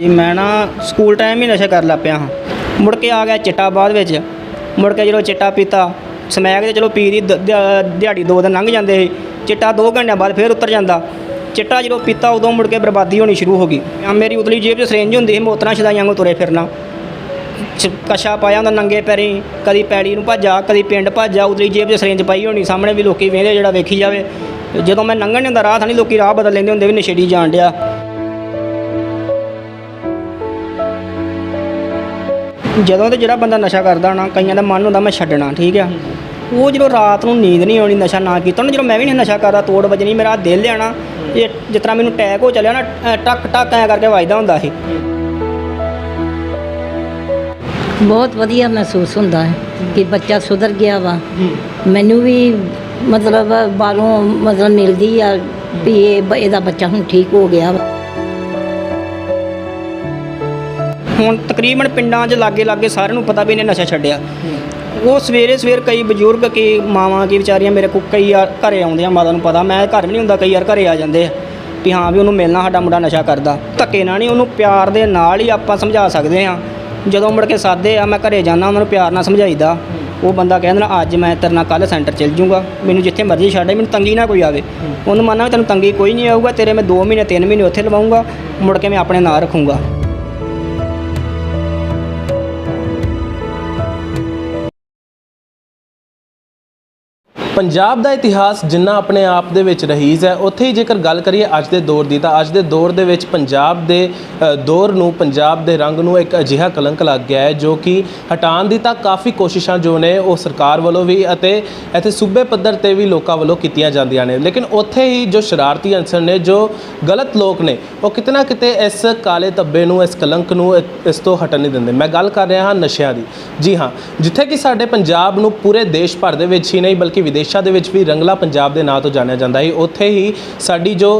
ਜੀ, ਮੈਂ ਨਾ ਸਕੂਲ ਟਾਈਮ ਹੀ ਨਸ਼ਾ ਕਰ ਲੱਗ ਪਿਆ ਹਾਂ। ਮੁੜ ਕੇ ਆ ਗਿਆ ਚਿੱਟਾ ਬਾਅਦ ਵਿੱਚ। ਮੁੜ ਕੇ ਜਦੋਂ ਚਿੱਟਾ ਪੀਤਾ, ਸਮੈਕ ਤੇ ਚਲੋ ਪੀ ਦੀ ਦ- ਦਿਹਾ- ਦਿਹਾੜੀ ਦੋ ਦਿਨ ਲੰਘ ਜਾਂਦੇ ਸੀ। ਚਿੱਟਾ 2 ਘੰਟਿਆਂ ਬਾਅਦ ਫਿਰ ਉਤਰ ਜਾਂਦਾ। ਚਿੱਟਾ ਜਦੋਂ ਪੀਤਾ, ਉਦੋਂ ਮੁੜ ਕੇ ਬਰਬਾਦੀ ਹੋਣੀ ਸ਼ੁਰੂ ਹੋ ਗਈ। ਆ ਮੇਰੀ ਉਤਲੀ ਜੇਬ 'ਚ ਸਰੇਂਜ ਹੁੰਦੀ ਸੀ ਮੋਤਰਾਂ ਛਦਾਈਆਂ ਨੂੰ ਤੁਰੇ ਫਿਰਨਾ। ਚ- ਕਸ਼ਾ ਪਾਇਆ ਹੁੰਦਾ ਨੰਗੇ ਪੈਰੀ, ਕਦੀ ਪੈੜੀ ਨੂੰ ਭੱਜਾ, ਕਦੀ ਪਿੰਡ ਭੱਜਾ, ਉਤਲੀ ਜੇਬ 'ਚ ਸਰੇਂਜ ਪਾਈ ਹੋਣੀ, ਸਾਹਮਣੇ ਵੀ ਲੋਕੀ ਵੇਖਦੇ ਜਿਹੜਾ ਵੇਖੀ ਜਾਵੇ। ਜਦੋਂ ਮੈਂ ਲੰਘਣ ਨਹੀਂ ਹੁੰਦਾ ਰਾਹ ਥਾਣੀ ਲੋਕੀ ਰਾਹ ਬਦਲ ਲੈਂਦੇ ਹੁੰਦੇ ਵੀ ਨਸ਼ੇੜੀ ਜਾਣ ਡਿਆ। ਜਦੋਂ ਤੇ ਜਿਹੜਾ ਬੰਦਾ ਨਸ਼ਾ ਕਰਦਾ ਨਾ, ਕਈਆਂ ਦਾ ਮਨ ਹੁੰਦਾ ਮੈਂ ਛੱਡਣਾ, ਠੀਕ ਆ। ਉਹ ਜਦੋਂ ਰਾਤ ਨੂੰ ਨੀਂਦ ਨਹੀਂ ਆਉਣੀ, ਨਸ਼ਾ ਨਾ ਕੀਤਾ ਨਾ ਜਦੋਂ ਮੈਂ ਵੀ ਨਹੀਂ ਨਸ਼ਾ ਕਰਦਾ, ਤੋੜ ਵੱਜਣੀ, ਮੇਰਾ ਦਿਲ ਲਿਆਣਾ ਇਹ ਜਿਸ ਤਰ੍ਹਾਂ ਮੈਨੂੰ ਅਟੈਕ ਹੋ ਚੱਲਿਆ ਨਾ ਐ ਟੱਕ ਟਕ ਐ ਕਰਕੇ ਵੱਜਦਾ ਹੁੰਦਾ ਸੀ ਬਹੁਤ ਵਧੀਆ ਮਹਿਸੂਸ ਹੁੰਦਾ ਹੈ ਕਿ ਬੱਚਾ ਸੁਧਰ ਗਿਆ ਵਾ। ਮੈਨੂੰ ਵੀ ਮਤਲਬ ਬਾਹਰੋਂ ਮਤਲਬ ਮਿਲਦੀ ਆ ਵੀ ਇਹ ਇਹਦਾ ਬੱਚਾ ਹੁਣ ਠੀਕ ਹੋ ਗਿਆ ਵਾ। ਹੁਣ ਤਕਰੀਬਨ ਪਿੰਡਾਂ 'ਚ ਲਾਗੇ ਲਾਗੇ ਸਾਰਿਆਂ ਨੂੰ ਪਤਾ ਵੀ ਇਹਨੇ ਨਸ਼ਾ ਛੱਡਿਆ। ਉਹ ਸਵੇਰੇ ਸਵੇਰ ਕਈ ਬਜ਼ੁਰਗ ਕੀ ਮਾਵਾਂ ਕੀ ਵਿਚਾਰੀਆਂ ਮੇਰੇ ਕੋਲ ਕਈ ਯਾਰ ਘਰੇ ਆਉਂਦੇ ਆ, ਮਾਤਾ ਨੂੰ ਪਤਾ। ਮੈਂ ਘਰ ਵੀ ਨਹੀਂ ਹੁੰਦਾ, ਕਈ ਯਾਰ ਘਰੇ ਆ ਜਾਂਦੇ ਆ ਵੀ ਹਾਂ ਵੀ ਉਹਨੂੰ ਮਿਲਣਾ, ਸਾਡਾ ਮੁੰਡਾ ਨਸ਼ਾ ਕਰਦਾ। ਧੱਕੇ ਨਾਲ ਨਹੀਂ ਉਹਨੂੰ ਪਿਆਰ ਦੇ ਨਾਲ ਹੀ ਆਪਾਂ ਸਮਝਾ ਸਕਦੇ ਆ ਜਦੋਂ ਮੁੜ ਕੇ ਸਾਦੇ ਆ, ਮੈਂ ਘਰੇ ਜਾਣਾ ਉਹਨਾਂ ਨੂੰ ਪਿਆਰ ਨਾਲ ਸਮਝਾਈਦਾ। ਉਹ ਬੰਦਾ ਕਹਿੰਦਾ ਨਾ ਅੱਜ ਮੈਂ ਤੇਰੇ ਨਾਲ ਕੱਲ ਸੈਂਟਰ ਚੱਲ ਜੂੰਗਾ ਮੈਨੂੰ ਜਿੱਥੇ ਮਰਜ਼ੀ ਛੱਡ ਮੈਨੂੰ ਤੰਗੀ ਨਾ ਕੋਈ ਆਵੇ। ਉਹਨੂੰ ਮੰਨਣਾ ਵੀ ਤੈਨੂੰ ਤੰਗੀ ਕੋਈ ਨਹੀਂ ਆਊਗਾ, ਤੇਰੇ ਮੈਂ 2 ਮਹੀਨੇ 3 ਮਹੀਨੇ ਉੱਥੇ ਲਵਾਉਂਗਾ ਮੁੜ ਕੇ ਮੈਂ ਆਪਣੇ ਨਾਲ ਰੱਖੂੰਗਾ। ਪੰਜਾਬ ਦਾ ਇਤਿਹਾਸ ਜਿੰਨਾ ਆਪਣੇ ਆਪ ਦੇ ਵਿੱਚ ਰਹੀਜ਼ ਹੈ, ਉੱਥੇ ਹੀ ਜੇਕਰ ਗੱਲ ਕਰੀਏ ਅੱਜ ਦੇ ਦੌਰ ਦੀ, ਤਾਂ ਅੱਜ ਦੇ ਦੌਰ ਦੇ ਵਿੱਚ ਪੰਜਾਬ ਦੇ ਦੌਰ ਨੂੰ, ਪੰਜਾਬ ਦੇ ਰੰਗ ਨੂੰ ਇੱਕ ਅਜਿਹਾ ਕਲੰਕ ਲੱਗ ਗਿਆ ਹੈ, ਜੋ ਕਿ ਹਟਾਉਣ ਦੀ ਤਾਂ ਕਾਫੀ ਕੋਸ਼ਿਸ਼ਾਂ ਜੋ ਨੇ, ਉਹ ਸਰਕਾਰ ਵੱਲੋਂ ਵੀ ਅਤੇ ਇੱਥੇ ਸੂਬੇ ਪੱਧਰ ਤੇ ਵੀ ਲੋਕਾਂ ਵੱਲੋਂ ਕੀਤੀਆਂ ਜਾਂਦੀਆਂ ਨੇ। ਲੇਕਿਨ ਉੱਥੇ ਹੀ ਜੋ ਸ਼ਰਾਰਤੀ ਅਨਸਰ ਨੇ, ਜੋ ਗਲਤ ਲੋਕ ਨੇ, ਉਹ ਕਿਤੇ ਨਾ ਕਿਤੇ ਇਸ ਕਾਲੇ ਧੱਬੇ ਨੂੰ, ਇਸ ਕਲੰਕ ਨੂੰ ਇਸ ਤੋਂ ਹਟਣ ਨਹੀਂ ਦਿੰਦੇ। ਮੈਂ ਗੱਲ ਕਰ ਰਿਹਾ ਹਾਂ ਨਸ਼ਿਆਂ ਦੀ। ਜੀ ਹਾਂ, ਜਿੱਥੇ ਕਿ ਸਾਡੇ ਪੰਜਾਬ ਨੂੰ ਪੂਰੇ ਦੇਸ਼ ਭਰ ਦੇ ਵਿੱਚ ਹੀ ਨਹੀਂ, ਬਲਕਿ ਵਿਦੇਸ਼ਾਂ ਦੇ ਵਿੱਚ ਵੀ ਰੰਗਲਾ ਪੰਜਾਬ ਦੇ ਨਾਂ ਤੋਂ ਜਾਣਿਆ ਜਾਂਦਾ ਸੀ। ਉੱਥੇ ਹੀ ਸਾਡੀ ਜੋ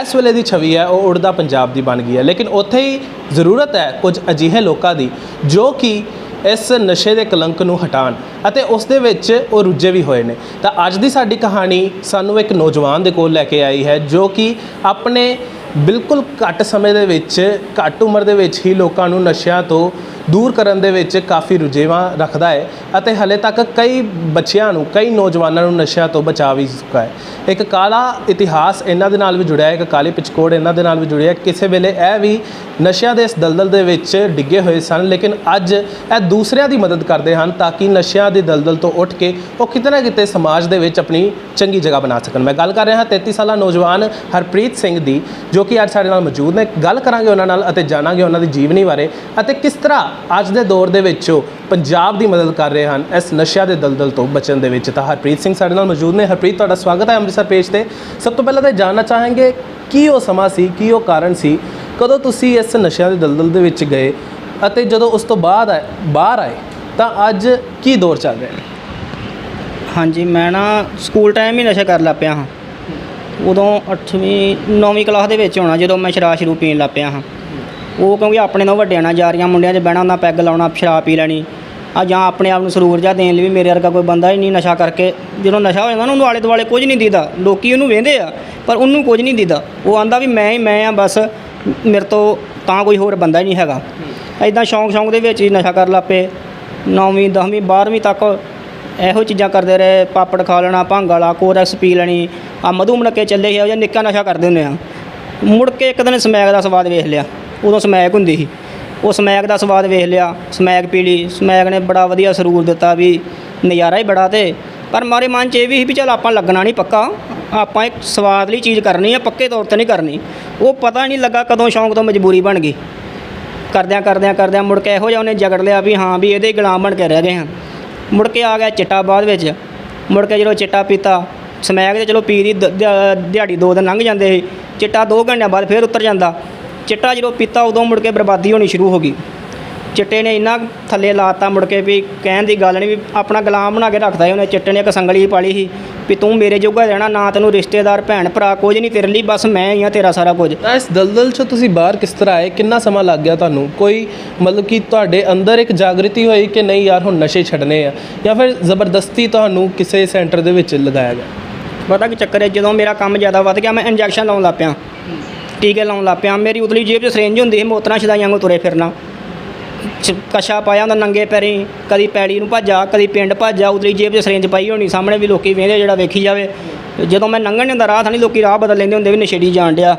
ਇਸ ਵੇਲੇ ਦੀ ਛਵੀ ਹੈ, ਉਹ ਉੜਦਾ ਪੰਜਾਬ ਦੀ ਬਣ ਗਈ ਹੈ। ਲੇਕਿਨ ਉੱਥੇ ਹੀ ਜ਼ਰੂਰਤ ਹੈ ਕੁਝ ਅਜਿਹੇ ਲੋਕਾਂ ਦੀ, ਜੋ ਕਿ ਇਸ ਨਸ਼ੇ ਦੇ ਕਲੰਕ ਨੂੰ ਹਟਾਉਣ ਅਤੇ ਉਸ ਦੇ ਵਿੱਚ ਉਹ ਰੁੱਝੇ ਵੀ ਹੋਏ ਨੇ। ਤਾਂ ਅੱਜ ਦੀ ਸਾਡੀ ਕਹਾਣੀ ਸਾਨੂੰ ਇੱਕ ਨੌਜਵਾਨ ਦੇ ਕੋਲ ਲੈ ਕੇ ਆਈ ਹੈ, ਜੋ ਕਿ ਆਪਣੇ ਬਿਲਕੁਲ ਘੱਟ ਸਮੇਂ ਦੇ ਵਿੱਚ, ਘੱਟ ਉਮਰ ਦੇ ਵਿੱਚ ਹੀ ਲੋਕਾਂ ਨੂੰ ਨਸ਼ਿਆਂ ਤੋਂ ਦੂਰ ਕਰਨ ਦੇ ਵਿੱਚ ਕਾਫੀ ਰੁਝੇਵਾਂ ਰੱਖਦਾ ਹੈ ਅਤੇ ਹਲੇ ਤੱਕ ਕਈ ਬੱਚਿਆਂ ਨੂੰ, ਕਈ ਨੌਜਵਾਨਾਂ ਨੂੰ ਨਸ਼ਿਆਂ ਤੋਂ ਬਚਾ ਵੀ ਚੁੱਕਾ ਹੈ। ਇੱਕ ਕਾਲਾ ਇਤਿਹਾਸ ਇਹਨਾਂ ਦੇ ਨਾਲ ਵੀ ਜੁੜਿਆ ਹੈ, ਇੱਕ ਕਾਲੀ ਪਿਚਕੋੜ ਇਹਨਾਂ ਦੇ ਨਾਲ ਵੀ ਜੁੜਿਆ ਕਿਸੇ ਵੇਲੇ ਇਹ ਵੀ ਨਸ਼ਿਆਂ ਦੇ ਇਸ ਦਲਦਲ ਦੇ ਵਿੱਚ ਡਿੱਗੇ ਹੋਏ ਸਨ, ਲੇਕਿਨ ਅੱਜ ਇਹ ਦੂਸਰਿਆਂ ਦੀ ਮਦਦ ਕਰਦੇ ਹਨ ਤਾਂ ਕਿ ਨਸ਼ਿਆਂ ਦੀ ਦਲਦਲ ਤੋਂ ਉੱਠ ਕੇ ਉਹ ਕਿਤੇ ਨਾ ਕਿਤੇ ਸਮਾਜ ਦੇ ਵਿੱਚ ਆਪਣੀ ਚੰਗੀ ਜਗ੍ਹਾ ਬਣਾ ਸਕਣ। ਮੈਂ ਗੱਲ ਕਰ ਰਿਹਾ ਹਾਂ 33 ਸਾਲਾ ਨੌਜਵਾਨ ਹਰਪ੍ਰੀਤ ਸਿੰਘ ਦੀ, ਜੋ ਕਿ ਅੱਜ ਸਾਡੇ ਨਾਲ ਮੌਜੂਦ ਨੇ। ਗੱਲ ਕਰਾਂਗੇ ਉਹਨਾਂ ਨਾਲ ਅਤੇ ਜਾਣਾਂਗੇ ਉਹਨਾਂ ਦੀ ਜੀਵਨੀ ਬਾਰੇ ਅਤੇ ਕਿਸ ਤਰ੍ਹਾਂ ਅੱਜ ਦੇ ਦੌਰ ਦੇ ਵਿੱਚ ਪੰਜਾਬ ਦੀ ਮਦਦ ਕਰ ਰਹੇ ਹਨ ਇਸ ਨਸ਼ਿਆਂ ਦੇ ਦਲਦਲ ਤੋਂ ਬਚਣ ਦੇ ਵਿੱਚ ਤਾਂ ਹਰਪ੍ਰੀਤ ਸਿੰਘ ਸਾਡੇ ਨਾਲ ਮੌਜੂਦ ਨੇ। ਹਰਪ੍ਰੀਤ, ਤੁਹਾਡਾ ਸਵਾਗਤ ਹੈ ਅੰਮ੍ਰਿਤਸਰ ਪੇਜ ਤੇ। ਸਭ ਤੋਂ ਪਹਿਲਾਂ ਤਾਂ ਇਹ ਜਾਣਨਾ ਚਾਹਾਂਗੇ ਕੀ ਉਹ ਸਮਾਂ ਸੀ, ਕੀ ਉਹ ਕਾਰਨ ਸੀ, ਕਦੋਂ ਤੁਸੀਂ ਇਸ ਨਸ਼ਿਆਂ ਦੇ ਦਲਦਲ ਦੇ ਵਿੱਚ ਗਏ ਅਤੇ ਜਦੋਂ ਉਸ ਤੋਂ ਬਾਅਦ ਆਏ, ਬਾਹਰ ਆਏ, ਤਾਂ ਅੱਜ ਕੀ ਦੌਰ ਚੱਲ ਰਿਹਾ ਹੈ? ਹਾਂਜੀ, ਮੈਂ ਨਾ ਸਕੂਲ ਟਾਈਮ ਹੀ ਨਸ਼ਾ ਕਰ ਲੱਗ ਪਿਆ ਹਾਂ। ਉਦੋਂ 8ਵੀਂ 9ਵੀਂ ਕਲਾਸ ਦੇ ਵਿੱਚ ਹੋਣਾ ਜਦੋਂ ਮੈਂ ਸ਼ਰਾਬ ਸ਼ੁਰੂ ਪੀਣ ਲੱਗ ਪਿਆ ਹਾਂ। ਉਹ ਕਿਉਂਕਿ ਆਪਣੇ ਨਾਲ ਵੱਡਿਆਂ ਨਾਲ ਜਾ ਰਹੀਆਂ ਮੁੰਡਿਆਂ 'ਚ ਬਹਿਣਾ ਹੁੰਦਾ, ਪੈਗ ਲਾਉਣਾ, ਸ਼ਰਾਬ ਪੀ ਲੈਣੀ। ਆ ਜਾਂ ਆਪਣੇ ਆਪ ਨੂੰ ਸਰੂਰ ਜਾ ਦੇਣ ਲਈ ਵੀ ਮੇਰੇ ਵਰਗਾ ਕੋਈ ਬੰਦਾ ਹੀ ਨਹੀਂ ਨਸ਼ਾ ਕਰਕੇ, ਜਦੋਂ ਨਸ਼ਾ ਹੋ ਜਾਂਦਾ ਨਾ, ਉਹਨੂੰ ਆਲੇ ਦੁਆਲੇ ਕੁਝ ਨਹੀਂ ਦੀਦਾ। ਲੋਕੀ ਉਹਨੂੰ ਵੇਂਦੇ ਆ, ਪਰ ਉਹਨੂੰ ਕੁਝ ਨਹੀਂ ਦੀਦਾ। ਉਹ ਆਂਦਾ ਵੀ ਮੈਂ ਹੀ, ਮੈਂ ਆ, ਬਸ ਮੇਰੇ ਤੋਂ ਤਾਂ ਕੋਈ ਹੋਰ ਬੰਦਾ ਹੀ ਨਹੀਂ ਹੈਗਾ। ਐਦਾਂ ਸ਼ੌਂਕ ਸ਼ੌਂਕ ਦੇ ਵਿੱਚ ਹੀ ਨਸ਼ਾ ਕਰ ਲੱਗ ਪਏ। 9ਵੀਂ 10ਵੀਂ 12ਵੀਂ ਤੱਕ ਇਹੋ ਚੀਜ਼ਾਂ ਕਰਦੇ ਰਹੇ। ਪਾਪੜ ਖਾ ਲੈਣਾ, ਭੰਗ ਵਾਲਾ, ਕੋਰੈਕਸ ਪੀ ਲੈਣੀ। ਆ ਮਧੂ ਮਣਕੇ ਚੱਲੇ ਸੀ, ਇਹੋ ਜਿਹਾ ਨਿੱਕਾ ਨਸ਼ਾ ਕਰਦੇ ਹੁੰਦੇ ਆ। ਮੁੜ ਕੇ ਇੱਕ ਦਿਨ ਸਮੈਕ ਦਾ ਸਵਾਦ ਵੇਖ ਲਿਆ। ਉਦੋਂ ਸਮੈਕ ਹੁੰਦੀ ਸੀ। ਉਹ ਸਮੈਕ ਦਾ ਸਵਾਦ ਵੇਖ ਲਿਆ, ਸਮੈਕ ਪੀ ਲਈ। ਸਮੈਕ ਨੇ ਬੜਾ ਵਧੀਆ ਸਰੂਰ ਦਿੱਤਾ ਵੀ ਨਜ਼ਾਰਾ ਹੀ ਬੜਾ ਤੇ, ਪਰ ਮਾਰੇ ਮਨ 'ਚ ਇਹ ਵੀ ਸੀ ਵੀ ਚੱਲ ਆਪਾਂ ਲੱਗਣਾ ਨਹੀਂ ਪੱਕਾ, ਆਪਾਂ ਇੱਕ ਸਵਾਦ ਲਈ ਚੀਜ਼ ਕਰਨੀ ਆ, ਪੱਕੇ ਤੌਰ ਤੇ ਨਹੀਂ ਕਰਨੀ। ਉਹ ਪਤਾ ਨਹੀਂ ਲੱਗਾ ਕਦੋਂ ਸ਼ੌਂਕ ਤੋਂ ਮਜਬੂਰੀ ਬਣ ਗਈ। ਕਰਦਿਆਂ ਕਰਦਿਆਂ ਕਰਦਿਆਂ ਮੁੜ ਕੇ ਇਹੋ ਜਿਹਾ ਉਹਨੇ ਜਗੜ ਲਿਆ ਵੀ ਹਾਂ ਵੀ ਇਹਦੇ ਗੁਲਾਮ ਬਣ ਕੇ ਰਹਿ ਗਏ ਹਾਂ। ਮੁੜ ਕੇ ਆ ਗਿਆ ਚਿੱਟਾ ਬਾਅਦ ਵਿੱਚ। ਮੁੜ ਕੇ ਜਦੋਂ ਚਿੱਟਾ ਪੀਤਾ, ਸਮੈਕ ਤੇ ਚਲੋ ਪੀ ਦੀ ਦਿਹਾੜੀ ਦੋ ਦਿਨ ਲੰਘ ਜਾਂਦੇ ਸੀ। ਚਿੱਟਾ 2 ਘੰਟਿਆਂ ਬਾਅਦ ਫਿਰ ਉਤਰ ਜਾਂਦਾ। ਚਿੱਟਾ ਜਦੋਂ ਪੀਤਾ ਉਦੋਂ ਮੁੜ ਕੇ ਬਰਬਾਦੀ ਹੋਣੀ ਸ਼ੁਰੂ ਹੋ ਗਈ। ਚਿੱਟੇ ਨੇ ਇੰਨਾ ਥੱਲੇ ਲਾਤਾ ਮੁੜ ਕੇ ਵੀ ਕਹਿਣ ਦੀ ਗੱਲ ਨਹੀਂ ਵੀ ਆਪਣਾ ਗੁਲਾਮ ਬਣਾ ਕੇ ਰੱਖਦਾ ਸੀ ਉਹਨੇ। ਚਿੱਟੇ ਨੇ ਇੱਕ ਸੰਗਲੀ ਪਾਲੀ ਸੀ ਵੀ ਤੂੰ ਮੇਰੇ ਜੋਗਾ ਰਹਿਣਾ ਨਾ ਤੈਨੂੰ ਰਿਸ਼ਤੇਦਾਰ ਭੈਣ ਭਰਾ ਕੁਝ ਨਹੀਂ ਤੇਰੇ ਲਈ ਬਸ ਮੈਂ ਹੀ ਆ ਤੇਰਾ ਸਾਰਾ ਕੁਝ। ਤਾਂ ਇਸ ਦਲਦਲ 'ਚੋਂ ਤੁਸੀਂ ਬਾਹਰ ਕਿਸ ਤਰ੍ਹਾਂ ਆਏ? ਕਿੰਨਾ ਸਮਾਂ ਲੱਗ ਗਿਆ ਤੁਹਾਨੂੰ? ਕੋਈ ਮਤਲਬ ਕਿ ਤੁਹਾਡੇ ਅੰਦਰ ਇੱਕ ਜਾਗਰਤੀ ਹੋਈ ਕਿ ਨਹੀਂ ਯਾਰ ਹੁਣ ਨਸ਼ੇ ਛੱਡਨੇ ਆ? ਜਾਂ ਫਿਰ ਜ਼ਬਰਦਸਤੀ ਤੁਹਾਨੂੰ ਕਿਸੇ ਸੈਂਟਰ ਦੇ ਵਿੱਚ ਲਗਾਇਆ ਗਿਆ? ਪਤਾ ਕੀ ਚੱਕਰ ਹੈ ਜਦੋਂ ਮੇਰਾ ਕੰਮ ਜ਼ਿਆਦਾ ਵੱਧ ਗਿਆ ਮੈਂ ਇੰਜੈਕਸ਼ਨ ਲਾਉਣ ਲੱਗ ਪਿਆ। ਟੀਕੇ ਲਾਉਣ ਲੱਗ ਪਿਆ। ਮੇਰੀ ਉਤਲੀ ਜੇਬ 'ਚ ਸਰੇਂਜ ਹੁੰਦੀ ਸੀ ਮੋਤਰਾਂ ਛਦਾਈਆਂ ਨੂੰ ਤੁਰੇ ਫਿਰਨਾ। ਚ- ਕਸ਼ਾ ਪਾਇਆ ਹੁੰਦਾ ਨੰਗੇ ਪੈਰੀ, ਕਦੀ ਪੈੜੀ ਨੂੰ ਭੱਜਾ, ਕਦੀ ਪਿੰਡ ਭੱਜਾ, ਉਤਲੀ ਜੇਬ 'ਚ ਸਰੇਂਜ ਪਾਈ ਹੋਣੀ, ਸਾਹਮਣੇ ਵੀ ਲੋਕੀ ਵੇਖਦੇ ਜਿਹੜਾ ਵੇਖੀ ਜਾਵੇ। ਜਦੋਂ ਮੈਂ ਲੰਘਣ ਨਹੀਂ ਹੁੰਦਾ, ਰਾਹ ਥਾਣੀ ਲੋਕੀ ਰਾਹ ਬਦਲ ਲੈਂਦੇ ਹੁੰਦੇ ਵੀ ਨਸ਼ੇੜੀ ਜਾਣ ਡਿਆ।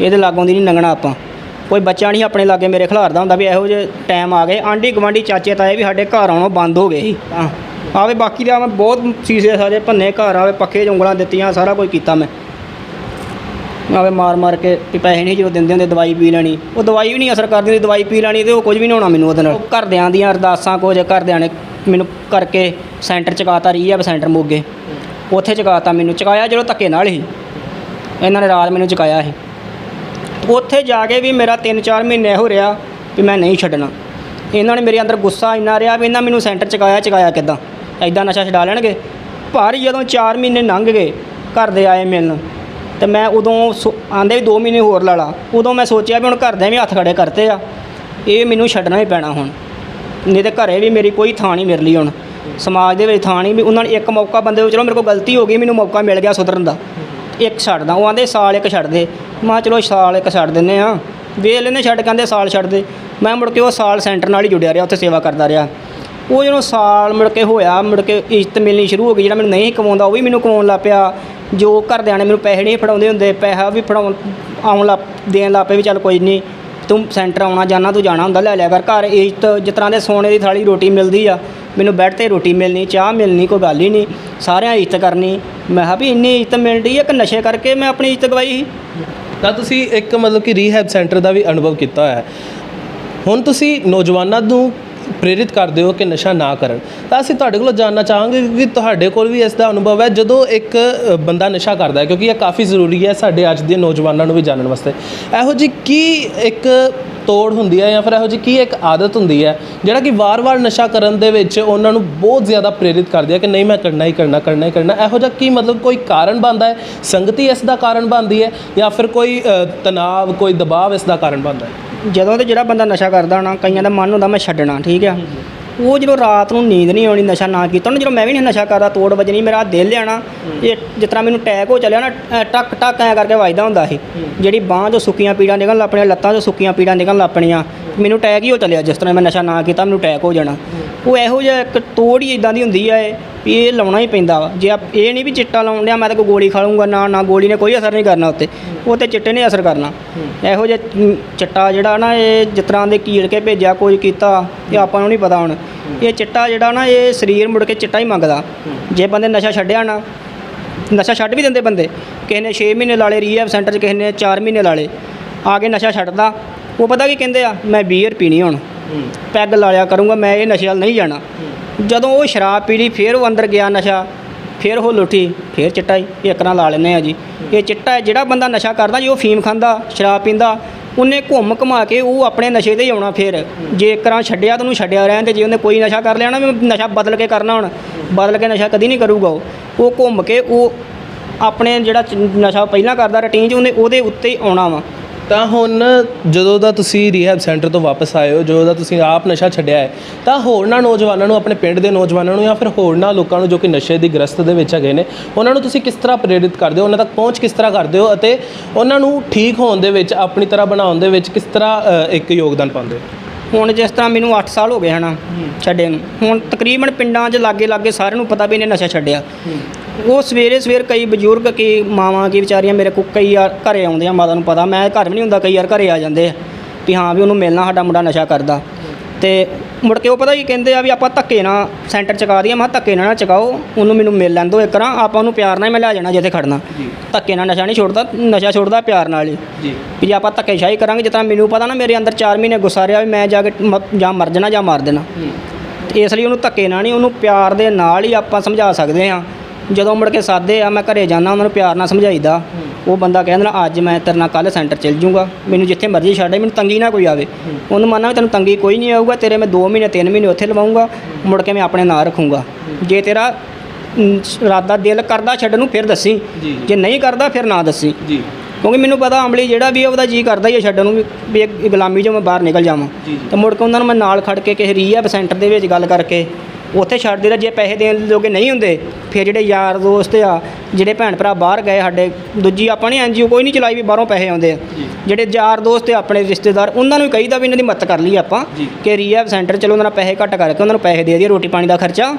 ਇਹਦੇ ਲਾਗੋਂ ਦੀ ਨਹੀਂ ਲੰਘਣਾ ਆਪਾਂ। ਕੋਈ ਬੱਚਾ ਨਹੀਂ ਆਪਣੇ ਲਾਗੇ ਮੇਰੇ ਖਿਲਾਰਦਾ ਹੁੰਦਾ ਵੀ ਇਹੋ ਜਿਹੇ ਟਾਈਮ ਆ ਗਏ। ਆਂਢੀ ਗਵਾਂਢੀ ਚਾਚੇ, ਤਾਏ ਵੀ ਸਾਡੇ ਘਰ ਆਉਣੋਂ ਬੰਦ ਹੋ ਗਏ ਸੀ। ਆਵੇ, ਬਾਕੀ ਦਾ ਮੈਂ ਬਹੁਤ ਸੀਸੇ ਸਾਰੇ ਭੰਨੇ ਘਰ ਆਵੇ, ਪੱਖੇ 'ਚ ਦਿੱਤੀਆਂ, ਸਾਰਾ ਕੁਝ ਕੀਤਾ ਮੈਂ। ਆਵੇ ਮਾਰ ਮਾਰ ਕੇ ਵੀ ਪੈਸੇ ਨਹੀਂ ਜਦੋਂ ਦਿੰਦੇ ਹੁੰਦੇ ਦਵਾਈ ਪੀ ਲੈਣੀ। ਉਹ ਦਵਾਈ ਵੀ ਨਹੀਂ ਅਸਰ ਕਰਦੀ ਹੁੰਦੀ, ਦਵਾਈ ਪੀ ਲੈਣੀ ਤੇ ਉਹ ਕੁਝ ਵੀ ਨਹੀਂ ਹੋਣਾ ਮੈਨੂੰ ਉਹਦੇ ਨਾਲ। ਘਰਦਿਆਂ ਦੀਆਂ ਅਰਦਾਸਾਂ ਕੁਝ, ਘਰਦਿਆਂ ਨੇ ਮੈਨੂੰ ਕਰਕੇ ਸੈਂਟਰ ਚਕਾਤਾ, ਰੀਹੈਬ ਸੈਂਟਰ ਮੋਗੇ। ਉੱਥੇ ਚਕਾਤਾ ਮੈਨੂੰ, ਚਕਾਇਆ ਜਦੋਂ ਧੱਕੇ ਨਾਲ ਹੀ। ਇਹਨਾਂ ਨੇ ਰਾਤ ਮੈਨੂੰ ਚਕਾਇਆ ਸੀ। ਉੱਥੇ ਜਾ ਕੇ ਵੀ ਮੇਰਾ 3-4 ਮਹੀਨੇ ਹੋ ਰਿਹਾ ਵੀ ਮੈਂ ਨਹੀਂ ਛੱਡਣਾ। ਇਹਨਾਂ ਨੇ ਮੇਰੇ ਅੰਦਰ ਗੁੱਸਾ ਇੰਨਾ ਰਿਹਾ ਵੀ ਇਹਨਾਂ ਮੈਨੂੰ ਸੈਂਟਰ ਚਕਾਇਆ ਚਕਾਇਆ ਕਿੱਦਾਂ? ਐਦਾਂ ਨਸ਼ਾ ਛਡਾ ਲੈਣਗੇ। ਪਰ ਜਦੋਂ 4 ਮਹੀਨੇ ਲੰਘ ਗਏ, ਘਰ ਦੇ ਆਏ ਮਿਲਣ। ਤੇ ਮੈਂ ਉਦੋਂ ਆਂਦੇ ਵੀ 2 ਮਹੀਨੇ ਹੋਰ ਲਾ ਲਾ। ਉਦੋਂ ਮੈਂ ਸੋਚਿਆ ਵੀ ਹੁਣ ਘਰਦਿਆਂ ਵੀ ਹੱਥ ਖੜੇ ਕਰਤੇ ਆ। ਇਹ ਮੈਨੂੰ ਛੱਡਣਾ ਹੀ ਪੈਣਾ ਹੁਣ। ਨਹੀਂ ਤੇ ਘਰੇ ਵੀ ਮੇਰੀ ਕੋਈ ਥਾਂ ਨਹੀਂ ਮੇਰੇ ਲਈ ਹੁਣ। ਸਮਾਜ ਦੇ ਵਿੱਚ ਥਾਂ ਨਹੀਂ ਵੀ ਉਹਨਾਂ ਨੇ ਇੱਕ ਮੌਕਾ ਬੰਦੇ ਨੂੰ, ਚਲੋ ਮੇਰੇ ਕੋਲ ਗਲਤੀ ਹੋ ਗਈ, ਮੈਨੂੰ ਮੌਕਾ ਮਿਲ ਗਿਆ ਸੁਧਰਨ ਦਾ। ਇੱਕ ਛੱਡਦਾ। ਉਹ ਆਂਦੇ ਸਾਲ ਇੱਕ ਛੱਡ ਦੇ। ਮੈਂ ਕਿਹਾ ਚਲੋ ਸਾਲ ਇੱਕ ਛੱਡ ਦਿੰਨੇ ਆ ਵੇਖ ਲੈਨੇ ਛੱਡ ਕਹਿੰਦੇ ਸਾਲ ਛੱਡ ਦੇ। ਮੈਂ ਮੁੜ ਕੇ ਉਹ ਸਾਲ ਸੈਂਟਰ ਨਾਲ ਹੀ ਜੁੜਿਆ ਰਿਹਾ, ਉੱਥੇ ਸੇਵਾ ਕਰਦਾ ਰਿਹਾ। ਉਹ ਜਦੋਂ ਸਾਲ ਮੁੜ ਕੇ ਹੋਇਆ, ਮੁੜ ਕੇ ਇੱਜ਼ਤ ਮਿਲਣੀ ਸ਼ੁਰੂ ਹੋ ਗਈ, ਜਿਹੜਾ ਮੈਨੂੰ ਨਹੀਂ ਕਮਾਉਂਦਾ, ਉਹ ਵੀ ਮੈਨੂੰ ਕਮਾਉਣ ਲੱਗ ਪਿਆ। ਜੋ ਘਰਦਿਆਂ ਨੇ ਮੈਨੂੰ ਪੈਸੇ ਨਹੀਂ ਫੜਾਉਂਦੇ ਹੁੰਦੇ, ਪੈਸਾ ਵੀ ਫੜਾਉਣ, ਆਉਣ ਲੱਗ ਦੇਣ ਲੱਗ ਪਏ ਵੀ ਚੱਲ ਕੋਈ ਨਹੀਂ, ਤੂੰ ਸੈਂਟਰ ਆਉਣਾ ਜਾਣਾ, ਤੂੰ ਜਾਣਾ ਹੁੰਦਾ, ਲੈ ਲਿਆ ਕਰ ਘਰ ਇੱਜ਼ਤ ਜਿਸ ਤਰ੍ਹਾਂ ਦੇ ਸੋਨੇ ਦੀ ਥਾਲੀ ਰੋਟੀ ਮਿਲਦੀ ਆ, ਮੈਨੂੰ ਬੈੱਡ ਤੇ ਰੋਟੀ ਮਿਲਣੀ, ਚਾਹ ਮਿਲਣੀ, ਕੋਈ ਗੱਲ ਹੀ ਨਹੀਂ, ਸਾਰਿਆਂ ਇੱਜ਼ਤ ਕਰਨੀ, ਮੈਂ ਕਿਹਾ ਵੀ ਇੰਨੀ ਇੱਜ਼ਤ ਮਿਲ ਰਹੀ ਹੈ ਕਿ ਨਸ਼ੇ ਕਰਕੇ ਮੈਂ ਆਪਣੀ ਇੱਜ਼ਤ ਗਵਾਈ ਸੀ। ਤਾਂ ਤੁਸੀਂ ਇੱਕ ਮਤਲਬ ਕਿ ਰੀਹੈਬ ਸੈਂਟਰ ਦਾ ਵੀ ਅਨੁਭਵ ਕੀਤਾ ਹੋਇਆ ਹੈ। ਹੁਣ ਤੁਸੀਂ ਨੌਜਵਾਨਾਂ ਨੂੰ ਪ੍ਰੇਰਿਤ ਕਰਦੇ ਹੋ ਕਿ ਨਸ਼ਾ ਨਾ ਕਰਨ। ਤਾਂ ਅਸੀਂ ਤੁਹਾਡੇ ਕੋਲੋਂ ਜਾਣਨਾ ਚਾਹਾਂਗੇ ਕਿ ਤੁਹਾਡੇ ਕੋਲ ਵੀ ਇਸ ਦਾ ਅਨੁਭਵ ਹੈ, ਜਦੋਂ ਇੱਕ ਬੰਦਾ ਨਸ਼ਾ ਕਰਦਾ ਹੈ, ਕਿਉਂਕਿ ਇਹ ਕਾਫੀ ਜ਼ਰੂਰੀ ਹੈ ਸਾਡੇ ਅੱਜ ਦੇ ਨੌਜਵਾਨਾਂ ਨੂੰ ਵੀ ਜਾਣਨ ਵਾਸਤੇ। ਇਹੋ ਜੀ ਕੀ ਇੱਕ ਤੋੜ ਹੁੰਦੀ ਹੈ ਜਾਂ ਫਿਰ ਇਹੋ ਜੀ ਕੀ ਇੱਕ ਆਦਤ ਹੁੰਦੀ ਹੈ, ਜਿਹੜਾ ਕਿ ਵਾਰ-ਵਾਰ ਨਸ਼ਾ ਕਰਨ ਦੇ ਵਿੱਚ ਉਹਨਾਂ ਨੂੰ ਬਹੁਤ ਜ਼ਿਆਦਾ ਪ੍ਰੇਰਿਤ ਕਰਦੀ ਹੈ ਕਿ ਨਹੀਂ, ਮੈਂ ਕਰਨਾ ਹੀ ਕਰਨਾ ਕਰਨਾ ਹੀ ਕਰਨਾ। ਇਹੋ ਜਿਹਾ ਕੀ ਮਤਲਬ ਕੋਈ ਕਾਰਨ ਬਣਦਾ ਹੈ? ਸੰਗਤੀ ਇਸ ਦਾ ਕਾਰਨ ਬਣਦੀ ਹੈ ਜਾਂ ਫਿਰ ਕੋਈ ਤਣਾਅ, ਕੋਈ ਦਬਾਅ ਇਸ ਦਾ ਕਾਰਨ ਬਣਦਾ ਹੈ? ਜਦੋਂ ਤੇ ਜਿਹੜਾ ਬੰਦਾ ਨਸ਼ਾ ਕਰਦਾ ਨਾ ਕਈਆਂ ਦਾ ਮਨ ਹੁੰਦਾ ਮੈਂ ਛੱਡਣਾ ਠੀਕ ਆ। ਉਹ ਜਦੋਂ ਰਾਤ ਨੂੰ ਨੀਂਦ ਨਹੀਂ ਆਉਣੀ ਨਸ਼ਾ ਨਾ ਕੀਤਾ ਨਾ ਜਦੋਂ ਮੈਂ ਵੀ ਨਹੀਂ ਨਸ਼ਾ ਕਰਦਾ ਤੋੜ ਵੱਜਣੀ ਮੇਰਾ ਦਿਲ ਲਿਆਣਾ ਇਹ ਜਿਸ ਤਰ੍ਹਾਂ ਮੈਨੂੰ ਅਟੈਕ ਹੋ ਚੱਲਿਆ ਨਾ ਟਕ ਟਕ ਐ ਕਰਕੇ ਵੱਜਦਾ ਹੁੰਦਾ ਸੀ ਜਿਹੜੀ ਬਾਂਹ 'ਚੋਂ ਸੁੱਕੀਆਂ ਪੀੜਾਂ ਨਿਕਲਣ ਲੱਗ ਪਣੀਆਂ ਲੱਤਾਂ 'ਚੋਂ ਸੁੱਕੀਆਂ ਪੀੜਾਂ ਨਿਕਲਣ ਲੱਗ ਪਣੀਆਂ ਮੈਨੂੰ ਅਟੈਕ ਹੀ ਹੋ ਚੱਲਿਆ ਜਿਸ ਤਰ੍ਹਾਂ ਮੈਂ ਨਸ਼ਾ ਨਾ ਕੀਤਾ ਮੈਨੂੰ ਅਟੈਕ ਹੋ ਜਾਣਾ। ਉਹ ਇਹੋ ਜਿਹਾ ਇੱਕ ਤੋੜ ਹੀ ਇਦਾਂ ਦੀ ਹੁੰਦੀ ਆ ਇਹ। ਵੀ ਇਹ ਲਾਉਣਾ ਹੀ ਪੈਂਦਾ ਵਾ। ਜੇ ਆਪ- ਇਹ ਨਹੀਂ ਵੀ ਚਿੱਟਾ ਲਾਉਣ ਡਿਆ ਮੈਂ ਤਾਂ ਕੋਈ ਗੋਲੀ ਖਾ ਲੂੰਗਾ ਨਾ ਨਾ ਗੋਲੀ ਨੇ ਕੋਈ ਅਸਰ ਨਹੀਂ ਕਰਨਾ ਉੱਤੇ। ਉਹ ਤੇ ਚਿੱਟੇ ਨੇ ਅਸਰ ਕਰਨਾ। ਇਹੋ ਜਿਹਾ ਚਿੱਟਾ ਜਿਹੜਾ ਨਾ ਇਹ ਜਿਸ ਤਰ੍ਹਾਂ ਦੇ ਕੀੜ ਕੇ ਭੇਜਿਆ ਕੋਈ ਕੀਤਾ ਇਹ ਆਪਾਂ ਨੂੰ ਨਹੀਂ ਪਤਾ ਹੁਣ। ਇਹ ਚਿੱਟਾ ਜਿਹੜਾ ਨਾ ਇਹ ਸਰੀਰ ਮੁੜ ਕੇ ਚਿੱਟਾ ਹੀ ਮੰਗਦਾ। ਜੇ ਬੰਦੇ ਨਸ਼ਾ ਛੱਡਿਆ ਨਾ ਨਸ਼ਾ ਛੱਡ ਵੀ ਦਿੰਦੇ ਬੰਦੇ। ਕਿਸੇ ਨੇ 6 ਮਹੀਨੇ ਲਾਲੇ ਰੀਹੈਬ ਸੈਂਟਰ 'ਚ ਕਿਸੇ ਨੇ 4 ਮਹੀਨੇ ਲਾਲੇ ਆ ਕੇ ਨਸ਼ਾ ਛੱਡਦਾ। ਉਹ ਪਤਾ ਕੀ ਕਹਿੰਦੇ ਆ? ਮੈਂ ਬੀਅਰ ਪੀਣੀ ਹੁਣ। ਪੈਗ ਲਾ ਲਿਆ ਕਰੂੰਗਾ, ਮੈਂ ਇਹ ਨਸ਼ੇ ਵੱਲ ਨਹੀਂ ਜਾਣਾ। ਜਦੋਂ ਉਹ ਸ਼ਰਾਬ ਪੀ ਲਈ, ਫਿਰ ਉਹ ਅੰਦਰ ਗਿਆ ਨਸ਼ਾ, ਫਿਰ ਉਹ ਲੁੱਟੀ, ਫਿਰ ਚਿੱਟਾ ਹੀ ਇੱਕ ਨਾਲ ਲਾ ਲੈਂਦੇ ਆ ਜੀ। ਇਹ ਚਿੱਟਾ ਜਿਹੜਾ ਬੰਦਾ ਨਸ਼ਾ ਕਰਦਾ ਜੀ, ਉਹ ਫੀਮ ਖਾਂਦਾ, ਸ਼ਰਾਬ ਪੀਂਦਾ, ਉਹਨੇ ਘੁੰਮ ਘਮਾ ਕੇ ਉਹ ਆਪਣੇ ਨਸ਼ੇ ਤੇ ਹੀ ਆਉਣਾ ਫਿਰ। ਜੇ ਇੱਕ ਰਾਂ ਛੱਡਿਆ ਤਾਂ ਉਹਨੂੰ ਛੱਡਿਆ ਰਹਿਣ ਤੇ ਜੇ ਉਹਨੇ ਕੋਈ ਨਸ਼ਾ ਕਰ ਲਿਆ ਨਾ, ਵੀ ਨਸ਼ਾ ਬਦਲ ਕੇ ਕਰਨਾ ਹੁਣ, ਬਦਲ ਕੇ ਨਸ਼ਾ ਕਦੀ ਨਹੀਂ ਕਰੂਗਾ ਉਹ। ਉਹ ਘੁੰਮ ਕੇ ਉਹ ਆਪਣੇ ਜਿਹੜਾ ਨਸ਼ਾ ਪਹਿਲਾਂ ਕਰਦਾ ਰੁਟੀਨ 'ਚ, ਉਹਨੇ ਉਹਦੇ ਉੱਤੇ ਹੀ ਆਉਣਾ ਵਾ। ਤਾਂ ਹੁਣ ਜਦੋਂ ਦਾ ਤੁਸੀਂ ਰੀਹੈਬ ਸੈਂਟਰ ਤੋਂ ਵਾਪਸ ਆਏ ਹੋ ਜਦੋਂ ਦਾ ਤੁਸੀਂ ਆਪ ਨਸ਼ਾ ਛੱਡਿਆ ਹੈ ਤਾਂ ਹੋਰਨਾਂ ਨੌਜਵਾਨਾਂ ਨੂੰ ਆਪਣੇ ਪਿੰਡ ਦੇ ਨੌਜਵਾਨਾਂ ਨੂੰ ਜਾਂ ਫਿਰ ਹੋਰਨਾਂ ਲੋਕਾਂ ਨੂੰ ਜੋ ਕਿ ਨਸ਼ੇ ਦੀ ਗ੍ਰਸਤ ਦੇ ਵਿੱਚ ਹੈਗੇ ਨੇ ਉਹਨਾਂ ਨੂੰ ਤੁਸੀਂ ਕਿਸ ਤਰ੍ਹਾਂ ਪ੍ਰੇਰਿਤ ਕਰਦੇ ਹੋ? ਉਹਨਾਂ ਤੱਕ ਪਹੁੰਚ ਕਿਸ ਤਰ੍ਹਾਂ ਕਰਦੇ ਹੋ? ਅਤੇ ਉਹਨਾਂ ਨੂੰ ਠੀਕ ਹੋਣ ਦੇ ਵਿੱਚ ਆਪਣੀ ਤਰ੍ਹਾਂ ਬਣਾਉਣ ਦੇ ਵਿੱਚ ਕਿਸ ਤਰ੍ਹਾਂ ਅ, ਇੱਕ ਯੋਗਦਾਨ ਪਾਉਂਦੇ ਹੋ? ਹੁਣ ਜਿਸ ਤਰ੍ਹਾਂ ਮੈਨੂੰ 8 ਸਾਲ ਹੋ ਗਏ ਹਨਾ ਛੱਡੇ ਨੂੰ। ਹੁਣ ਤਕਰੀਬਨ ਪਿੰਡਾਂ 'ਚ ਲਾਗੇ ਲਾਗੇ ਸਾਰਿਆਂ ਨੂੰ ਪਤਾ ਵੀ ਇਹਨੇ ਨਸ਼ਾ ਛੱਡਿਆ। ਉਹ ਸਵੇਰੇ ਸਵੇਰ ਕਈ ਬਜ਼ੁਰਗ ਕੀ ਮਾਵਾਂ ਕੀ ਵਿਚਾਰੀਆਂ ਮੇਰੇ ਕੋਲ ਕਈ ਵਾਰ ਘਰੇ ਆਉਂਦੇ ਆ ਮਾਤਾ ਨੂੰ ਪਤਾ। ਮੈਂ ਘਰ ਵੀ ਨਹੀਂ ਹੁੰਦਾ ਕਈ ਵਾਰ ਘਰੇ ਆ ਜਾਂਦੇ ਆ ਵੀ ਹਾਂ ਵੀ ਉਹਨੂੰ ਮਿਲਣਾ ਸਾਡਾ ਮੁੰਡਾ ਨਸ਼ਾ ਕਰਦਾ। ਤੇ ਮੁੜ ਕੇ ਉਹ ਪਤਾ ਕੀ ਕਹਿੰਦੇ ਆ ਵੀ ਆਪਾਂ ਧੱਕੇ ਨਾਲ ਸੈਂਟਰ ਚਕਾ ਦਈਏ ਮੈਂ ਧੱਕੇ ਨਾਲ ਨਾ ਚਕਾਓ ਉਹਨੂੰ ਮੈਨੂੰ ਮਿਲ ਲੈਣ ਦਿਓ ਇੱਕ ਵਾਰ। ਆਪਾਂ ਉਹਨੂੰ ਪਿਆਰ ਨਾਲ ਹੀ ਮੈਂ ਲੈ ਜਾਣਾ ਜਿੱਥੇ ਖੜਨਾ। ਧੱਕੇ ਨਾਲ ਨਸ਼ਾ ਨਹੀਂ ਛੋੜਦਾ ਨਸ਼ਾ ਛੋੜਦਾ ਪਿਆਰ ਨਾਲ ਹੀ। ਜੀ। ਵੀ ਜੇ ਆਪਾਂ ਧੱਕੇਸ਼ਾਹੀ ਕਰਾਂਗੇ ਜਿਸ ਤਰ੍ਹਾਂ ਮੈਨੂੰ ਪਤਾ ਨਾ ਮੇਰੇ ਅੰਦਰ 4 ਮਹੀਨੇ ਗੁੱਸਾ ਰਿਹਾ ਵੀ ਮੈਂ ਜਾ ਕੇ ਮ- ਜਾਂ ਮਰ ਜਾਣਾ ਜਾਂ ਮਾਰ ਦੇਣਾ। ਇਸ ਲਈ ਉਹਨੂੰ ਧੱਕੇ ਨਾਲ ਨਹੀਂ ਉਹਨੂੰ ਪਿਆਰ ਦੇ ਨਾਲ ਹੀ ਆਪਾਂ ਸਮਝਾ ਸਕਦੇ ਹਾਂ। ਜਦੋਂ ਮੁੜ ਕੇ ਸਾਦੇ ਆ ਮੈਂ ਘਰੇ ਜਾਣਾ ਉਹਨਾਂ ਨੂੰ ਪਿਆਰ ਨਾਲ ਸਮਝਾਈਦਾ। ਉਹ ਬੰਦਾ ਕਹਿੰਦਾ ਨਾ ਅੱਜ ਮੈਂ ਤੇਰੇ ਨਾਲ ਕੱਲ ਸੈਂਟਰ ਚੱਲ ਜਾਊਂਗਾ ਮੈਨੂੰ ਜਿੱਥੇ ਮਰਜ਼ੀ ਛੱਡੇ ਮੈਨੂੰ ਤੰਗੀ ਨਾ ਕੋਈ ਆਵੇ। ਉਹਨੂੰ ਮੰਨਣਾ ਵੀ ਤੈਨੂੰ ਤੰਗੀ ਕੋਈ ਨਹੀਂ ਆਊਗਾ ਤੇਰੇ ਮੈਂ 2 ਮਹੀਨੇ 3 ਮਹੀਨੇ ਉੱਥੇ ਲਵਾਉਂਗਾ ਮੁੜ ਕੇ ਮੈਂ ਆਪਣੇ ਨਾਲ ਰੱਖੂੰਗਾ। ਜੇ ਤੇਰਾ ਅਮ, ਇਰਾਦਾ ਦਿਲ ਕਰਦਾ ਛੱਡਣ ਨੂੰ ਫਿਰ ਦੱਸੀ। ਜੀ। ਜੇ ਨਹੀਂ ਕਰਦਾ ਫਿਰ ਨਾ ਦੱਸੀ। ਜੀ। ਕਿਉਂਕਿ ਮੈਨੂੰ ਪਤਾ ਅਮਲੀ ਜਿਹੜਾ ਵੀ ਆ ਉਹਦਾ ਜੀ ਕਰਦਾ ਹੀ ਹੈ ਛੱਡਣ ਨੂੰ ਵੀ- ਵੀ ਇਹ ਗੁਲਾਮੀ ਚੋਂ ਮੈਂ ਬਾਹਰ ਨਿਕਲ ਜਾਵਾਂ। ਜੀ, ਜੀ। ਤੇ ਮੁੜ ਕੇ ਉਹਨਾਂ ਨੂੰ ਮੈਂ ਨਾਲ ਖੜ ਕੇ ਕਿਸੇ ਰੀਹੈਬ ਸੈਂਟਰ ਦੇ ਵਿੱਚ ਗੱਲ ਕਰਕੇ ਉੱਥੇ ਛੱਡ ਦੇਦਾ ਜੇ ਪੈਸੇ ਦੇਣ ਜੋਗੇ ਨਹੀਂ ਹੁੰਦੇ ਫਿਰ ਜਿਹੜੇ ਯਾਰ ਦੋਸਤ ਆ ਜਿਹੜੇ ਭੈਣ ਭਰਾ ਬਾਹਰ ਗਏ ਸਾਡੇ ਦੂਜੀ ਆਪਾਂ ਨੇ ਐਨਜੀਓ ਕੋਈ ਨਹੀਂ ਚਲਾਈ ਵੀ ਬਾਹਰੋਂ ਪੈਸੇ ਆਉਂਦੇ ਆ। ਜਿਹੜੇ ਯਾਰ ਦੋਸਤ ਆ ਆਪਣੇ ਰਿਸ਼ਤੇਦਾਰ ਉਹਨਾਂ ਨੂੰ ਕਹੀਦਾ ਵੀ ਇਹਨਾਂ ਦੀ ਮਦਦ ਕਰ ਲਈ ਆਪਾਂ ਕਿ ਰੀਹੈਬ ਸੈਂਟਰ ਚਲੋ ਉਹਨਾਂ ਨਾਲ ਪੈਸੇ ਘੱਟ ਕਰਕੇ ਉਹਨਾਂ ਨੂੰ ਪੈਸੇ ਦੇ ਦਈਏ ਰੋਟੀ ਪਾਣੀ ਦਾ ਖਰਚਾ।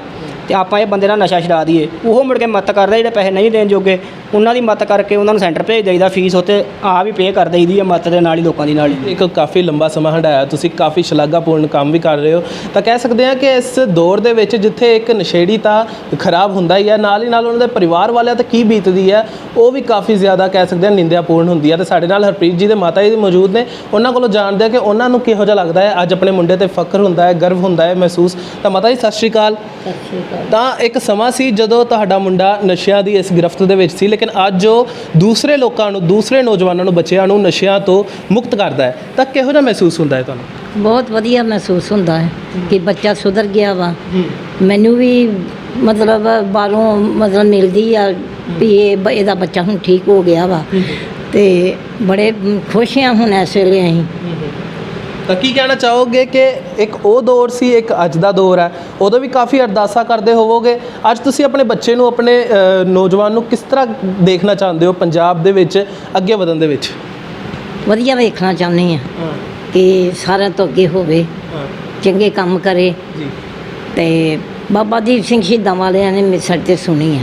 ਤੇ ਆਪਾਂ ਇਹ ਬੰਦੇ ਦਾ ਨਸ਼ਾ ਛਡਾ ਦਈਏ। ਉਹ ਮੁੜ ਕੇ ਮਦਦ ਕਰਦੇ ਜਿਹੜੇ ਪੈਸੇ ਨਹੀਂ ਦੇਣ ਜੋਗੇ ਉਹਨਾਂ ਦੀ ਮਦਦ ਕਰਕੇ ਉਹਨਾਂ ਨੂੰ ਸੈਂਟਰ ਭੇਜ ਦੇਈਦਾ ਫੀਸ ਉੱਤੇ ਆ ਵੀ ਪੇ ਕਰ ਦੇਈਦੀ ਆ ਮਦਦ ਦੇ ਨਾਲ ਹੀ ਲੋਕਾਂ ਦੀ ਨਾਲ ਹੀ। ਇੱਕ ਕਾਫੀ ਲੰਬਾ ਸਮਾਂ ਹੰਡਾਇਆ ਤੁਸੀਂ ਕਾਫੀ ਸ਼ਲਾਘਾਪੂਰਨ ਕੰਮ ਵੀ ਕਰ ਰਹੇ ਹੋ। ਤਾਂ ਕਹਿ ਸਕਦੇ ਹਾਂ ਕਿ ਇਸ ਦੌਰ ਦੇ ਵਿੱਚ ਜਿੱਥੇ ਇੱਕ ਨਸ਼ੇੜੀ ਤਾਂ ਖਰਾਬ ਹੁੰਦਾ ਹੀ ਹੈ ਨਾਲ ਹੀ ਨਾਲ ਉਹਨਾਂ ਦੇ ਪਰਿਵਾਰ ਵਾਲਿਆਂ ਤੇ ਕੀ ਬੀਤਦੀ ਹੈ ਉਹ ਵੀ ਕਾਫੀ ਜ਼ਿਆਦਾ ਕਹਿ ਸਕਦੇ ਹਾਂ ਨਿੰਦਿਆਪੂਰਨ ਹੁੰਦੀ ਹੈ। ਤੇ ਸਾਡੇ ਨਾਲ ਹਰਪ੍ਰੀਤ ਜੀ ਦੇ ਮਾਤਾ ਜੀ ਮੌਜੂਦ ਨੇ ਉਹਨਾਂ ਕੋਲੋਂ ਜਾਣਦੇ ਹਾਂ ਕਿ ਉਹਨਾਂ ਨੂੰ ਕਿਹੋ ਜਿਹਾ ਲੱਗਦਾ ਹੈ। ਅੱਜ ਆਪਣੇ ਮੁੰਡੇ ਤੇ ਫਖਰ ਹੁੰਦਾ ਹੈ ਗਰਵ ਹੁੰਦਾ ਹੈ ਮਹਿਸੂਸ। ਤਾਂ ਮਾਤਾ ਜੀ ਸਤਿ ਸ਼੍ਰੀ ਅਕਾਲ। ਸਤਿ ਸ਼੍ਰੀ ਅਕਾਲ। ਤਾਂ ਇੱਕ ਸਮਾਂ ਸੀ ਜਦੋਂ ਤੁਹਾਡਾ ਮੁੰਡਾ ਨਸ਼ਿਆਂ ਦੀ ਇਸ ਗ੍ਰਿਫਤ ਦੇ ਵਿੱਚ ਸੀ ਲੇਕਿਨ ਅੱਜ ਉਹ ਦੂਸਰੇ ਲੋਕਾਂ ਨੂੰ ਦੂਸਰੇ ਨੌਜਵਾਨਾਂ ਨੂੰ ਬੱਚਿਆਂ ਨੂੰ ਨਸ਼ਿਆਂ ਤੋਂ ਮੁਕਤ ਕਰਦਾ ਹੈ। ਤਾਂ ਕਿਹੋ ਜਿਹਾ ਮਹਿਸੂਸ ਹੁੰਦਾ ਹੈ ਤੁਹਾਨੂੰ? ਬਹੁਤ ਵਧੀਆ ਮਹਿਸੂਸ ਹੁੰਦਾ ਹੈ ਕਿ ਬੱਚਾ ਸੁਧਰ ਗਿਆ ਵਾ। ਮੈਨੂੰ ਵੀ ਮਤਲਬ ਬਾਹਰੋਂ ਮਤਲਬ ਮਿਲਦੀ ਆ ਵੀ ਇਹ ਬ- ਇਹਦਾ ਬੱਚਾ ਹੁਣ ਠੀਕ ਹੋ ਗਿਆ ਵਾ। ਤੇ ਬੜੇ ਖੁਸ਼ ਆ ਹੁਣ ਇਸ ਵੇਲੇ ਅਸੀਂ। ਤਾਂ ਕੀ ਕਹਿਣਾ ਚਾਹੋਗੇ ਕਿ ਇੱਕ ਉਹ ਦੌਰ ਸੀ ਇੱਕ ਅੱਜ ਦਾ ਦੌਰ ਹੈ? ਉਦੋਂ ਵੀ ਕਾਫੀ ਅਰਦਾਸਾਂ ਕਰਦੇ ਹੋਵੋਗੇ। ਅੱਜ ਤੁਸੀਂ ਆਪਣੇ ਬੱਚੇ ਨੂੰ ਆਪਣੇ ਨੌਜਵਾਨ ਨੂੰ ਕਿਸ ਤਰ੍ਹਾਂ ਦੇਖਣਾ ਚਾਹੁੰਦੇ ਹੋ ਪੰਜਾਬ ਦੇ ਵਿੱਚ ਅੱਗੇ ਵਧਣ ਦੇ ਵਿੱਚ? ਵਧੀਆ ਵੇਖਣਾ ਚਾਹੁੰਦੀ ਆ ਕਿ ਸਾਰਿਆਂ ਤੋਂ ਅੱਗੇ ਹੋਵੇ ਚੰਗੇ ਕੰਮ ਕਰੇ ਜੀ। ਤੇ ਬਾਬਾ ਦੀਪ ਸਿੰਘ ਸ਼ਹੀਦਾਂ ਵਾਲਿਆਂ ਨੇ ਮਿਸਰ ਤੇ ਸੁਣੀ ਆ।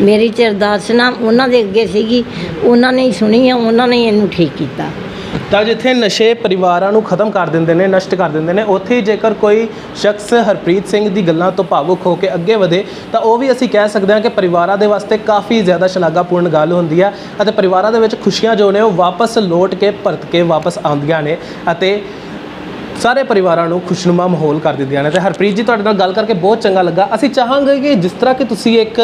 ਮੇਰੀ ਤੇ ਅਰਦਾਸ ਨਾ ਉਹਨਾਂ ਦੇ ਅੱਗੇ ਸੀਗੀ ਉਹਨਾਂ ਨੇ ਹੀ ਸੁਣੀ ਆ ਉਹਨਾਂ ਨੇ ਇਹਨੂੰ ਠੀਕ ਕੀਤਾ। ਤਾਂ ਜਿੱਥੇ ਨਸ਼ੇ ਪਰਿਵਾਰਾਂ ਨੂੰ ਖਤਮ ਕਰ ਦਿੰਦੇ ਨੇ, ਨਸ਼ਟ ਕਰ ਦਿੰਦੇ ਨੇ, ਉੱਥੇ ਹੀ ਜੇਕਰ ਕੋਈ ਸ਼ਖਸ ਹਰਪ੍ਰੀਤ ਸਿੰਘ ਦੀ ਗੱਲਾਂ ਤੋਂ ਭਾਵੁਕ ਹੋ ਕੇ ਅੱਗੇ ਵਧੇ, ਤਾਂ ਉਹ ਵੀ ਅਸੀਂ ਕਹਿ ਸਕਦੇ ਹਾਂ ਕਿ ਪਰਿਵਾਰਾਂ ਦੇ ਵਾਸਤੇ ਕਾਫੀ ਜ਼ਿਆਦਾ ਸ਼ਲਾਘਾਪੂਰਨ ਗੱਲ ਹੁੰਦੀ ਹੈ ਅਤੇ ਪਰਿਵਾਰਾਂ ਦੇ ਵਿੱਚ ਖੁਸ਼ੀਆਂ ਜੋ ਨੇ ਉਹ ਵਾਪਸ ਲੋਟ ਕੇ ਪਰਤ ਕੇ ਵਾਪਸ ਆਉਂਦੀਆਂ ਨੇ ਅਤੇ ਸਾਰੇ ਪਰਿਵਾਰਾਂ ਨੂੰ ਖੁਸ਼ਨੁਮਾ ਮਾਹੌਲ ਕਰ ਦਿੰਦੀਆਂ ਨੇ ਤੇ ਹਰਪ੍ਰੀਤ ਜੀ ਤੁਹਾਡੇ ਨਾਲ ਗੱਲ ਕਰਕੇ ਬਹੁਤ ਚੰਗਾ ਲੱਗਾ। ਅਸੀਂ ਚਾਹਾਂਗੇ ਕਿ ਜਿਸ ਤਰ੍ਹਾਂ ਕਿ ਤੁਸੀਂ ਇੱਕ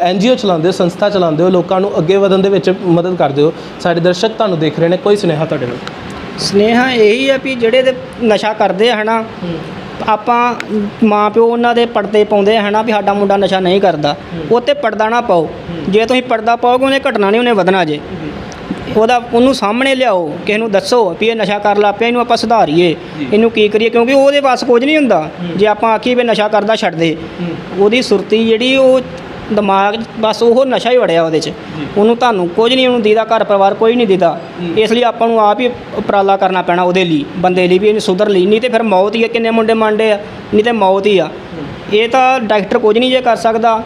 ਐਨਜੀਓ ਚਲਾਉਂਦੇ ਹੋ ਸੰਸਥਾ ਚਲਾਉਂਦੇ ਹੋ ਲੋਕਾਂ ਨੂੰ ਅੱਗੇ ਵਧਣ ਦੇ ਵਿੱਚ ਮਦਦ ਕਰਦੇ ਹੋ ਸਾਡੇ ਦਰਸ਼ਕ ਤੁਹਾਨੂੰ ਦੇਖ ਰਹੇ ਨੇ। ਕੋਈ ਸੁਨੇਹਾ ਤੁਹਾਡੇ ਨਾਲ? ਸਨੇਹਾ ਇਹੀ ਹੈ ਵੀ ਜਿਹੜੇ ਤੇ ਨਸ਼ਾ ਕਰਦੇ ਆ ਹਨਾ ਆਪਾਂ ਮਾਂ ਪਿਓ ਉਹਨਾਂ ਦੇ ਪਰਦੇ ਪਾਉਂਦੇ ਆ ਹਨਾ ਵੀ ਸਾਡਾ ਮੁੰਡਾ ਨਸ਼ਾ ਨਹੀਂ ਕਰਦਾ। ਉਹ ਤੇ ਪਰਦਾ ਨਾ ਪਾਓ। ਜੇ ਤੁਸੀਂ ਪਰਦਾ ਪਾਓਗੇ ਉਹਨੇ ਘਟਣਾ ਨਹੀਂ ਉਹਨੇ ਵਧਣਾ ਜੇ। ਉਹਦਾ ਉਹਨੂੰ ਸਾਹਮਣੇ ਲਿਆਓ ਕਿਸੇ ਨੂੰ ਦੱਸੋ ਵੀ ਇਹ ਨਸ਼ਾ ਕਰ ਲਾ ਪਿਆ ਇਹਨੂੰ ਆਪਾਂ ਸੁਧਾਰੀਏ। ਇਹਨੂੰ ਕੀ ਕਰੀਏ? ਕਿਉਂਕਿ ਉਹਦੇ ਪਾਸ ਕੁਝ ਨਹੀਂ ਹੁੰਦਾ। ਜੇ ਆਪਾਂ ਆਖੀਏ ਵੀ ਨਸ਼ਾ ਕਰਦਾ ਛੱਡ ਦੇ। ਉਹਦੀ ਸੁਰਤੀ ਜਿਹੜੀ ਉਹ ਦਿਮਾਗ ਬਸ ਉਹ ਨਸ਼ਾ ਹੀ ਵੜਿਆ ਉਹਦੇ 'ਚ। ਉਹਨੂੰ ਤੁਹਾਨੂੰ ਕੁਝ ਨਹੀਂ ਉਹਨੂੰ ਦੀਦਾ ਘਰ ਪਰਿਵਾਰ ਕੋਈ ਨਹੀਂ ਦੀਦਾ। ਇਸ ਲਈ ਆਪਾਂ ਨੂੰ ਆਪ ਹੀ ਉਪਰਾਲਾ ਕਰਨਾ ਪੈਣਾ ਉਹਦੇ ਲਈ ਬੰਦੇ ਲਈ ਵੀ ਇਹਨੂੰ ਸੁਧਰ ਲਈ। ਨਹੀਂ ਤੇ ਫਿਰ ਮੌਤ ਹੀ ਆ ਕਿੰਨੇ ਮੁੰਡੇ ਮੰਡੇ ਆ? ਨਹੀਂ ਤੇ ਮੌਤ ਹੀ ਆ। ਇਹ ਤਾਂ ਡਾਕਟਰ ਕੁਝ ਨਹੀਂ ਜੇ ਕਰ ਸਕਦਾ।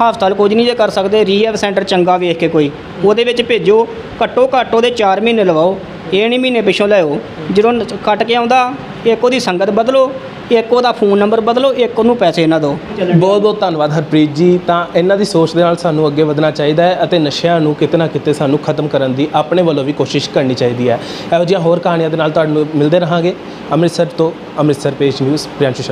ਹਸਪਤਾਲ ਕੁਝ ਨਹੀਂ ਜੇ ਕਰ ਸਕਦੇ ਰੀਹੈਬ ਸੈਂਟਰ ਚੰਗਾ ਵੇਖ ਕੇ ਕੋਈ। ਉਹਦੇ ਵਿੱਚ ਭੇਜੋ, ਘੱਟੋ ਘੱਟ ਉਹਦੇ 4 ਮਹੀਨੇ ਲਵਾਓ, ਇਹ ਨਹੀਂ ਮਹੀਨੇ ਪਿੱਛੋਂ ਲਿਆਓ। ਜਦੋਂ ਕੱਟ ਕੇ ਆਉਂਦਾ, ਇੱਕ ਉਹਦੀ ਸੰਗਤ ਬਦਲੋ, ਇੱਕ ਉਹਦਾ ਫੋਨ ਨੰਬਰ ਬਦਲੋ, ਇੱਕ ਉਹਨੂੰ ਪੈਸੇ ਨਾ ਦਿਓ। ਬਹੁਤ ਬਹੁਤ ਧੰਨਵਾਦ ਹਰਪ੍ਰੀਤ ਜੀ। ਤਾਂ ਇਹਨਾਂ ਦੀ ਸੋਚ ਦੇ ਨਾਲ ਸਾਨੂੰ ਅੱਗੇ ਵਧਣਾ ਚਾਹੀਦਾ ਹੈ ਅਤੇ ਨਸ਼ਿਆਂ ਨੂੰ ਕਿਤੇ ਨਾ ਕਿਤੇ ਸਾਨੂੰ ਖਤਮ ਕਰਨ ਦੀ ਆਪਣੇ ਵੱਲੋਂ ਵੀ ਕੋਸ਼ਿਸ਼ ਕਰਨੀ ਚਾਹੀਦੀ ਹੈ। ਇਹੋ ਜਿਹੀਆਂ ਹੋਰ ਕਹਾਣੀਆਂ ਦੇ ਨਾਲ ਤੁਹਾਨੂੰ ਮਿਲਦੇ ਰਹਾਂਗੇ। ਅੰਮ੍ਰਿਤਸਰ ਤੋਂ ਅੰਮ੍ਰਿਤਸਰ ਪੇਸ਼ ਨਿਊਜ਼, ਪ੍ਰਿਆੰਸ਼ੂ ਸ਼ਰਮਾ।